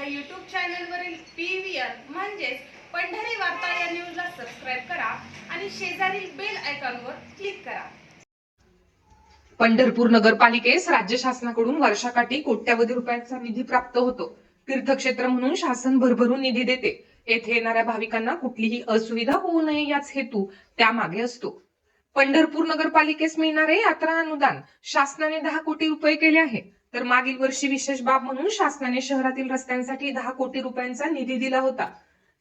आमच्या यूट्यूब चॅनलवरील P V R म्हणजेच पंढरी वार्ता या न्यूजला सबस्क्राईब करा आणि शेजारील बेल आयकॉनवर क्लिक करा. पंढरपूर नगरपालिकेस राज्य शासनाकडून वर्षाकाठी कोट्यावधी रुपयांचा निधी प्राप्त होतो. तीर्थक्षेत्र म्हणून शासन भरभरून निधी देते. येथे येणाऱ्या भाविकांना कुठलीही असुविधा होऊ नये याच हेतू त्यामागे असतो. पंढरपूर नगरपालिकेस मिळणारे यात्रा अनुदान शासनाने दहा कोटी रुपये केले आहे. तर मागील वर्षी विशेष बाब म्हणून शासनाने शहरातील रस्त्यांसाठी दहा कोटी रुपयांचा निधी दिला होता.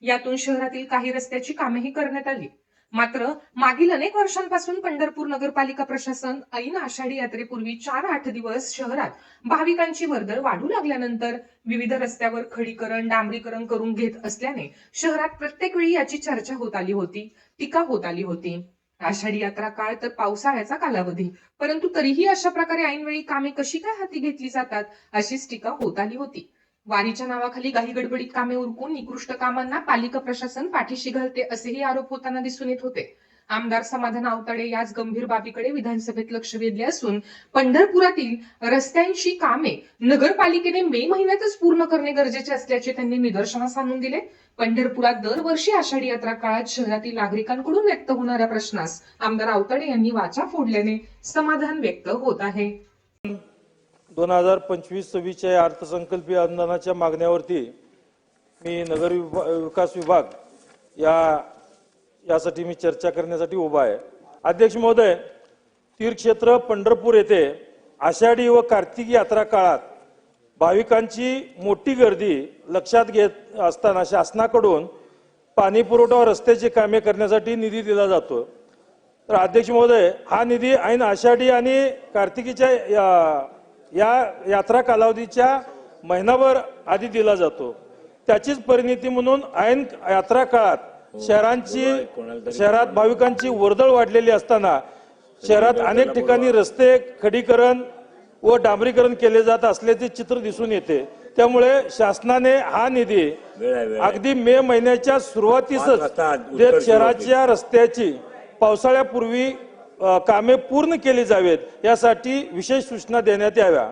यातून शहरातील काही रस्त्याची कामेही करण्यात आली. मात्र मागील अनेक वर्षांपासून पंढरपूर नगरपालिका प्रशासन ऐन आषाढी यात्रेपूर्वी चार आठ दिवस शहरात भाविकांची वर्दळ वाढू लागल्यानंतर विविध रस्त्यावर खडीकरण डांबरीकरण करून घेत असल्याने शहरात प्रत्येक वेळी याची चर्चा होत आली होती टीका होत आली होती. आषाढी यात्रा काळ तर पावसाळ्याचा कालावधी. परंतु तरीही अशा प्रकारे ऐनवेळी कामे कशी काय हाती घेतली जातात अशीच टीका होत आली होती. वारीच्या नावाखाली काही गडबडीत कामे उरकून निकृष्ट कामांना पालिका प्रशासन पाठीशी घालते असेही आरोप होताना दिसून येत होते. आमदार समाधान आवताडे याच गंभीर बाबीकडे विधानसभेत लक्ष वेधले असून पंढरपुरातील रस्त्यांची कामे नगरपालिकेने मे महिन्यातच पूर्ण करणे गरजेचे असल्याचे त्यांनी निदर्शनास आणून दिले. पंढरपुरात दरवर्षी आषाढी यात्रा काळात शहरातील नागरिकांकडून व्यक्त होणाऱ्या प्रश्नास आमदार आवताडे यांनी वाचा फोडल्याने समाधान व्यक्त होत आहे. दोन हजार पंचवीस सव्वीसच्या अर्थसंकल्पीय अनुदानाच्या मागण्यावरती मी नगर विभा विकास विभाग या यासाठी मी चर्चा करण्यासाठी उभा आहे. अध्यक्ष महोदय तीर्थक्षेत्र पंढरपूर येथे आषाढी व कार्तिक यात्रा काळात भाविकांची मोठी गर्दी लक्षात घेत असताना शासनाकडून पाणी पुरवठा व रस्त्याची कामे करण्यासाठी निधी दिला जातो. तर अध्यक्ष महोदय हा निधी ऐन आषाढी आणि कार्तिकीच्या या- या यात्रा कालावधीच्या महिनाभर आधी दिला जातो. त्याचीच परिणिती म्हणून ऐन यात्रा काळात शहरांची शहरात भाविकांची वर्दळ वाढलेली असताना शहरात अनेक ठिकाणी रस्ते खडीकरण व डांबरीकरण केले जात असल्याचे चित्र दिसून येते. त्यामुळे शासनाने हा निधी अगदी मे महिन्याच्या सुरुवातीसच शहराच्या रस्त्याची पावसाळ्यापूर्वी कामे पूर्ण केली जावेत यासाठी विशेष सूचना देण्यात याव्या.